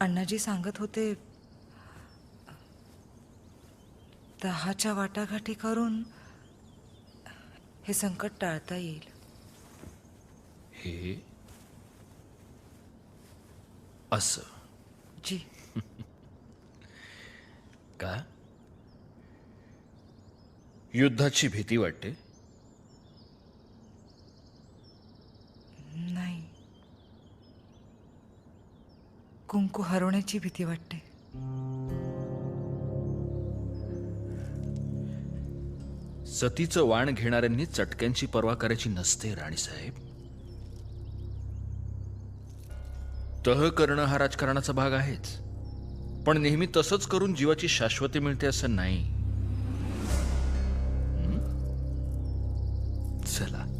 अण्णाजी सांगत होते दहाच्या वाटाघाटी करून हे संकट टाळता येईल. हे असं? जी. का? युद्धाची भीती वाटते? कुंकू हरवण्याची भीती वाटते. सतीचं वाण घेणाऱ्यांनी चटक्यांची पर्वा करायची नसते राणीसाहेब. तह करणं हा राजकारणाचा भाग आहेच. पण नेहमी तसंच करून जीवाची शाश्वती मिळते असं नाही. चला.